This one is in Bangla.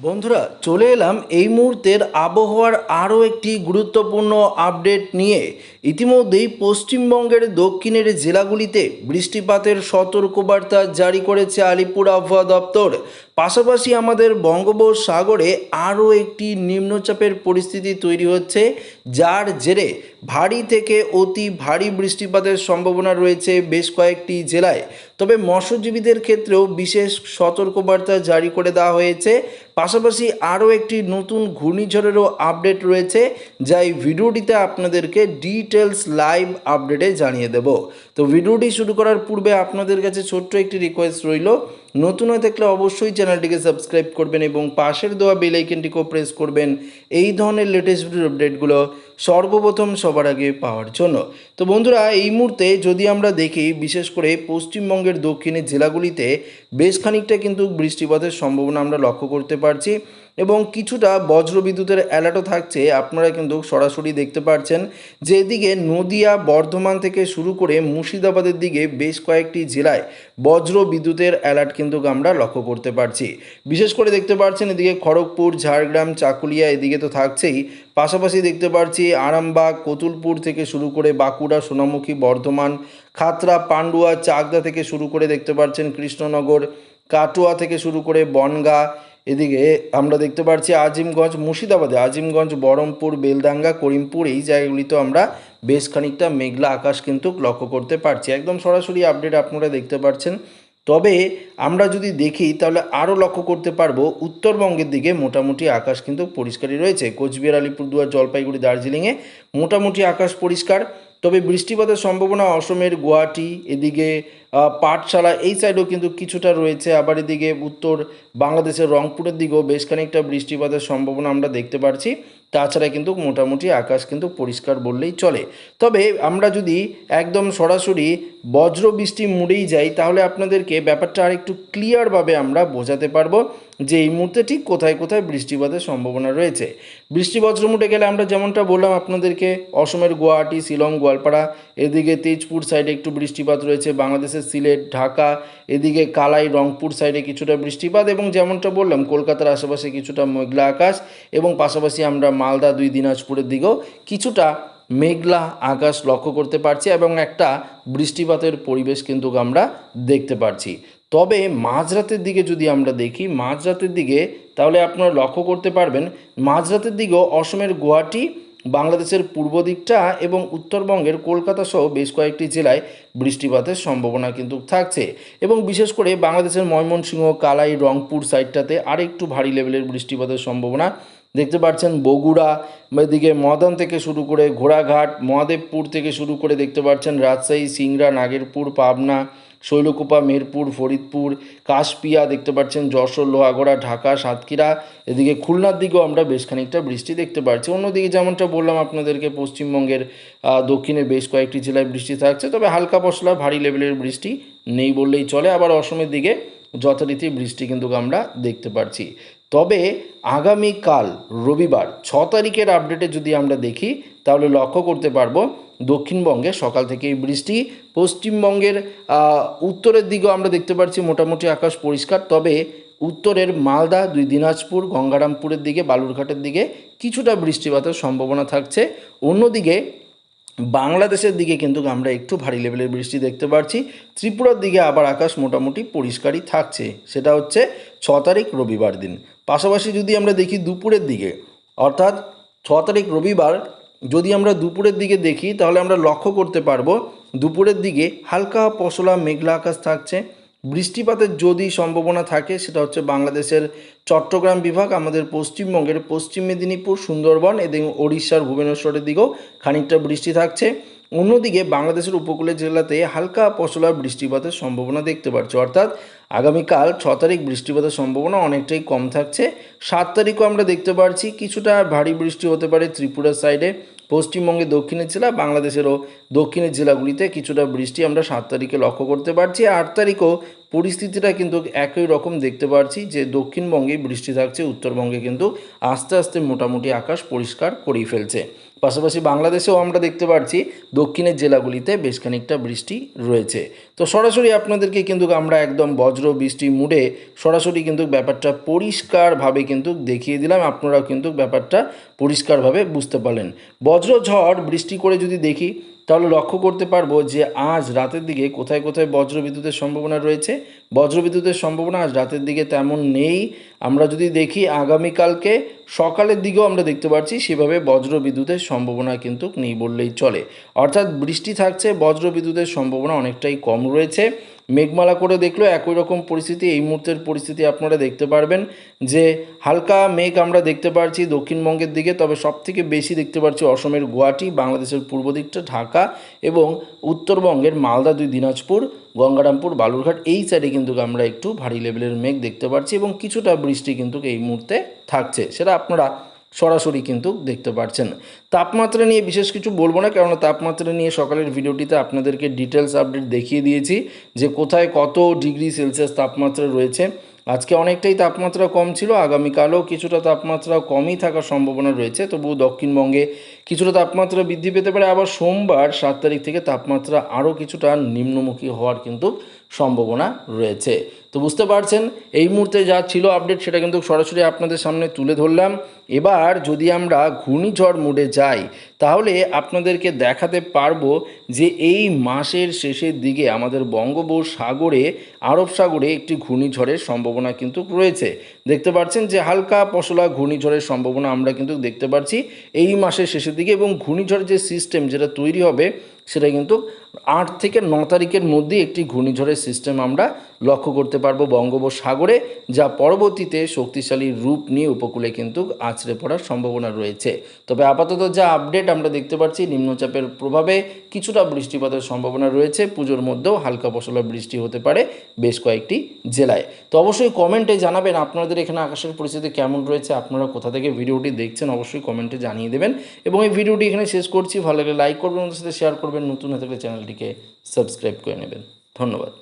বন্ধুরা, চলে এলাম এই মুহূর্তের আবহাওয়ার আরও একটি গুরুত্বপূর্ণ আপডেট নিয়ে। ইতিমধ্যেই পশ্চিমবঙ্গের দক্ষিণের জেলাগুলিতে বৃষ্টিপাতের সতর্কবার্তা জারি করেছে আলিপুর আবহাওয়া দপ্তর। পাশাপাশি আমাদের বঙ্গোপসাগরে আরও একটি নিম্নচাপের পরিস্থিতি তৈরি হচ্ছে। যার জেরে ভারী থেকে অতি ভারী বৃষ্টিপাতের সম্ভাবনা রয়েছে বেশ কয়েকটি জেলায়। তবে মৎস্যজীবীদের ক্ষেত্রেও বিশেষ সতর্কবার্তা জারি করে দেওয়া হয়েছে। পাশাপাশি আরও একটি নতুন ঘূর্ণিঝড়েরও আপডেট রয়েছে, যা এই ভিডিওটিতে আপনাদেরকে ডিটেলস লাইভ আপডেটে জানিয়ে দেব। তো ভিডিওটি শুরু করার পূর্বে আপনাদের কাছে ছোট্ট একটি রিকোয়েস্ট রইল। নতুন হয়ে থাকলে অবশ্যই চ্যানেলটিকে সাবস্ক্রাইব করবেন এবং পাশের দেওয়া বেল আইকনটিকেও প্রেস করবেন। এই ধরনের লেটেস্ট ভিডিও আপডেটগুলো সর্বপ্রথম সবার আগে পাওয়ার জন্য। তো বন্ধুরা, এই মুহূর্তে যদি আমরা দেখি, বিশেষ করে পশ্চিমবঙ্গের দক্ষিণের জেলাগুলিতে বেশ খানিকটা কিন্তু বৃষ্টিপাতের সম্ভাবনা আমরা লক্ষ্য করতে পারছি। এবং কিছুটা বজ্রবিদ্যুতের অ্যালার্টও থাকছে, আপনারা কিন্তু সরাসরি দেখতে পাচ্ছেন যে এদিকে নদিয়া, বর্ধমান থেকে শুরু করে মুর্শিদাবাদের দিকে বেশ কয়েকটি জেলায় বজ্র বিদ্যুতের অ্যালার্ট কিন্তু আমরা লক্ষ্য করতে পারছি। বিশেষ করে দেখতে পাচ্ছেন এদিকে খড়গপুর, ঝাড়গ্রাম, চাকুলিয়া এদিকে তো থাকছেই। পাশাপাশি দেখতে পাচ্ছি আরামবাগ, কতুলপুর থেকে শুরু করে বাঁকুড়া, সোনামুখী, বর্ধমান, খাতরা, পান্ডুয়া, চাকদা থেকে শুরু করে দেখতে পাচ্ছেন কৃষ্ণনগর, কাটোয়া থেকে শুরু করে বনগা এদিকে আমরা দেখতে পাচ্ছি আজিমগঞ্জ, মুর্শিদাবাদে। আজিমগঞ্জ, বহরমপুর বেলদাঙ্গা করিমপুর, এই জায়গাগুলিতেও আমরা বেশ খানিকটা মেঘলা আকাশ কিন্তু লক্ষ্য করতে পারছি। একদম সরাসরি আপডেট আপনারা দেখতে পাচ্ছেন তবে আমরা যদি দেখি, তাহলে আরও লক্ষ্য করতে পারব, উত্তরবঙ্গের দিকে মোটামুটি আকাশ কিন্তু পরিষ্কারই রয়েছে। কোচবিহার, আলিপুরদুয়ার, জলপাইগুড়ি, দার্জিলিংয়ে মোটামুটি আকাশ পরিষ্কার। তবে বৃষ্টিপাতের সম্ভাবনা অসমের গুয়াহাটি, এদিকে পাঠশালা এই সাইডও কিন্তু কিছুটা রয়েছে। আবার এদিকে উত্তর বাংলাদেশের রংপুরের দিকেও বেশ খানিকটা বৃষ্টিপাতের সম্ভাবনা আমরা দেখতে পাচ্ছি তাছাড়া কিন্তু মোটামুটি আকাশ কিন্তু পরিষ্কার বললেই চলে। তবে আমরা যদি একদম সরাসরি বজ্র বৃষ্টি মুড়েই যাই, তাহলে আপনাদেরকে ব্যাপারটা আর একটু ক্লিয়ারভাবে আমরা বোঝাতে পারব যে এই মুহূর্তে ঠিক কোথায় কোথায় বৃষ্টিপাতের সম্ভাবনা রয়েছে। বৃষ্টি বজ্র মুটে গেলে আমরা যেমনটা বললাম আপনাদেরকে, অসমের গুয়াহাটি, শিলং, গোয়ালপাড়া, এদিকে তেজপুর সাইডে একটু বৃষ্টিপাত রয়েছে, বাংলাদেশের সিলেট, ঢাকা, এদিকে কালাই, রংপুর সাইডে কিছুটা বৃষ্টিপাত এবং যেমনটা বললাম, কলকাতার আশেপাশে কিছুটা মেঘলা আকাশ এবং পাশাপাশি আমরা মালদা দুই দিনাজপুরের দিকেও কিছুটা মেঘলা আকাশ লক্ষ্য করতে পারছি এবং একটা বৃষ্টিপাতের পরিবেশ কিন্তু আমরা দেখতে পারছি। তবে মাঝরাতের দিকে যদি আমরা দেখি, মাঝরাতের দিকে তাহলে আপনারা লক্ষ্য করতে পারবেন, মাঝরাতের দিকেও অসমের গুয়াহাটি, বাংলাদেশের পূর্ব দিকটা এবং উত্তরবঙ্গের কলকাতা সহ বেশ কয়েকটি জেলায় বৃষ্টিপাতের সম্ভাবনা কিন্তু থাকছে। এবং বিশেষ করে বাংলাদেশের ময়মনসিংহ, কালাই, রংপুর সাইডটাতে আরেকটু ভারী লেভেলের বৃষ্টিপাতের সম্ভাবনা দেখতে পাচ্ছেন বগুড়া, এদিকে মদন থেকে শুরু করে ঘোড়াঘাট, মহাদেবপুর থেকে শুরু করে দেখতে পাচ্ছেন রাজশাহী, সিংড়া, নাগেরপুর, পাবনা, শৈলকুপা মেহেরপুর ফরিদপুর, কাশপিয়া, দেখতে পাচ্ছেন যশোর, লোহাগড়া, ঢাকা, সাতক্ষীরা, এদিকে খুলনার দিকেও আমরা বেশ খানিকটা বৃষ্টি দেখতে পাচ্ছি। অন্যদিকে যেমনটা বললাম আপনাদেরকে, পশ্চিমবঙ্গের দক্ষিণে বেশ কয়েকটি জেলায় বৃষ্টি থাকছে, তবে হালকা পশলা, ভারী লেভেলের বৃষ্টি নেই বললেই চলে। আবার অসমের দিকে যথারীতি বৃষ্টি কিন্তু আমরা দেখতে পাচ্ছি। তবে আগামীকাল রবিবার ছ তারিখের আপডেটে যদি আমরা দেখি, তাহলে লক্ষ্য করতে পারব দক্ষিণবঙ্গে সকাল থেকেই বৃষ্টি, পশ্চিমবঙ্গের উত্তরের দিকেও আমরা দেখতে পাচ্ছি মোটামুটি আকাশ পরিষ্কার, তবে উত্তরের মালদা, দুই দিনাজপুর, গঙ্গারামপুরের দিকে, বালুরঘাটের দিকে কিছুটা বৃষ্টিপাতের সম্ভাবনা থাকছে। অন্যদিকে বাংলাদেশের দিকে কিন্তু আমরা একটু ভারী লেভেলের বৃষ্টি দেখতে পাচ্ছি ত্রিপুরার দিকে আবার আকাশ মোটামুটি পরিষ্কারই থাকছে। সেটা হচ্ছে ছ তারিখ রবিবার দিন। পাশাপাশি যদি আমরা দেখি দুপুরের দিকে, অর্থাৎ ছ তারিখ রবিবার, যদি আমরা দুপুরের দিকে দেখি, তাহলে আমরা লক্ষ্য করতে পারব দুপুরের দিকে হালকা পশলা মেঘলা আকাশ থাকছে। বৃষ্টিপাতের যদি সম্ভাবনা থাকে, সেটা হচ্ছে বাংলাদেশের চট্টগ্রাম বিভাগ, আমাদের পশ্চিমবঙ্গের পশ্চিম মেদিনীপুর, সুন্দরবন এবং ওড়িশার ভুবনেশ্বরের দিকেও খানিকটা বৃষ্টি থাকছে। অন্যদিকে বাংলাদেশের উপকূলের জেলাতে হালকা পশলা বৃষ্টিপাতের সম্ভাবনা দেখতে পাচ্ছি। অর্থাৎ আগামীকাল ছ তারিখ বৃষ্টিপাতের সম্ভাবনা অনেকটাই কম থাকছে। সাত তারিখও আমরা দেখতে পারছি, কিছুটা ভারী বৃষ্টি হতে পারে ত্রিপুরার সাইডে। পশ্চিমবঙ্গে দক্ষিণের জেলা, বাংলাদেশেরও দক্ষিণের জেলাগুলিতে কিছুটা বৃষ্টি আমরা সাত তারিখে লক্ষ্য করতে পারছি। আট তারিখও পরিস্থিতিটা কিন্তু একই রকম দেখতে পাচ্ছি যে দক্ষিণবঙ্গে বৃষ্টি থাকছে, উত্তরবঙ্গে কিন্তু আস্তে আস্তে মোটামুটি আকাশ পরিষ্কার করেই ফেলছে। পাশাপাশি বাংলাদেশেও আমরা দেখতে পাচ্ছি দক্ষিণের জেলাগুলিতে বেশ খানিকটা বৃষ্টি রয়েছে। তো সরাসরি আপনাদেরকে কিন্তু আমরা একদম বজ্র বৃষ্টি মুডে সরাসরি কিন্তু ব্যাপারটা পরিষ্কারভাবে কিন্তু দেখিয়ে দিলাম। আপনারাও কিন্তু ব্যাপারটা পরিষ্কারভাবে বুঝতে পারলেন। বজ্র ঝড় বৃষ্টি করে যদি দেখি তাহলে লক্ষ্য করতে পারব যে আজ রাতের দিকে কোথায় কোথায় বজ্রবিদ্যুতের সম্ভাবনা রয়েছে? বজ্রবিদ্যুতের সম্ভাবনা আজ রাতের দিকে তেমন নেই। আমরা যদি দেখি আগামীকালকে, সকালের দিকেও আমরা দেখতে পাচ্ছি সেভাবে বজ্র বিদ্যুতের সম্ভাবনা কিন্তু নেই বললেই চলে। অর্থাৎ বৃষ্টি থাকছে বজ্র বিদ্যুতের সম্ভাবনা অনেকটাই কম রয়েছে। মেঘমালা করে দেখলেও একই রকম পরিস্থিতি, এই মুহূর্তের পরিস্থিতি আপনারা দেখতে পারবেন যে হালকা মেঘ আমরা দেখতে পাচ্ছি দক্ষিণবঙ্গের দিকে, তবে সবথেকে বেশি দেখতে পাচ্ছি অসমের গুয়াহাটি, বাংলাদেশের পূর্ব দিকটা ঢাকা এবং উত্তরবঙ্গের মালদা দুই, দিনাজপুর। গঙ্গারামপুর, বালুরঘাট, এই সাইডে কিন্তু আমরা একটু ভারী লেভেলের মেঘ দেখতে পাচ্ছি এবং কিছুটা বৃষ্টি কিন্তু এই মুহূর্তে থাকছে, সেটা আপনারা সরাসরি কিন্তু দেখতে পাচ্ছেন তাপমাত্রা নিয়ে বিশেষ কিছু বলব না, কেননা তাপমাত্রা নিয়ে সকালের ভিডিওটিতে আপনাদেরকে ডিটেলস আপডেট দেখিয়ে দিয়েছি যে কোথায় কত ডিগ্রি সেলসিয়াস তাপমাত্রা রয়েছে। আজকে অনেকটাই তাপমাত্রা কম ছিল, আগামীকালও কিছুটা তাপমাত্রা কমই থাকার সম্ভাবনা রয়েছে। তবুও দক্ষিণবঙ্গে কিছুটা তাপমাত্রা বৃদ্ধি পেতে পারে। আবার সোমবার সাত তারিখ থেকে তাপমাত্রা আরও কিছুটা নিম্নমুখী হওয়ার কিন্তু সম্ভাবনা রয়েছে। তো বুঝতে পারছেন, এই মুহূর্তে যা ছিল আপডেট সেটা কিন্তু সরাসরি আপনাদের সামনে তুলে ধরলাম। এবার যদি আমরা ঘূর্ণিঝড় মোডে যাই, তাহলে আপনাদেরকে দেখাতে পারব যে এই মাসের শেষের দিকে আমাদের বঙ্গোপসাগরে, আরব সাগরে একটি ঘূর্ণিঝড়ের সম্ভাবনা কিন্তু রয়েছে। দেখতে পাচ্ছেন যে হালকা পশলা ঘূর্ণিঝড়ের সম্ভাবনা আমরা কিন্তু দেখতে পাচ্ছি এই মাসের শেষের দিকে এবং ঘূর্ণিঝড় যে সিস্টেম যেটা তৈরি হবে সেটা কিন্তু আট থেকে ন তারিখের মধ্যেই একটি ঘূর্ণিঝড়ের সিস্টেম আমরা লক্ষ্য করতে পারব বঙ্গোপসাগরে, যা পরবর্তীতে শক্তিশালী রূপ নিয়ে উপকূলে কিন্তু আছড়ে পড়ার সম্ভাবনা রয়েছে। তবে আপাতত যা আপডেট আমরা দেখতে পাচ্ছি, নিম্নচাপের প্রভাবে কিছুটা বৃষ্টিপাতের সম্ভাবনা রয়েছে। পুজোর মধ্যেও হালকা পশলা বৃষ্টি হতে পারে বেশ কয়েকটি জেলায়। তো অবশ্যই কমেন্টে জানাবেন আপনাদের এখানে আকাশের পরিস্থিতি কেমন রয়েছে, আপনারা কোথা থেকে ভিডিওটি দেখছেন অবশ্যই কমেন্টে জানিয়ে দেবেন। এবং এই ভিডিওটি এখানে শেষ করছি, ভালো লাগলে লাইক করবেন ওদের সাথে শেয়ার করবেন, নতুন হয়ে থাকলে চ্যানেলটিকে সাবস্ক্রাইব করে নেবেন। ধন্যবাদ।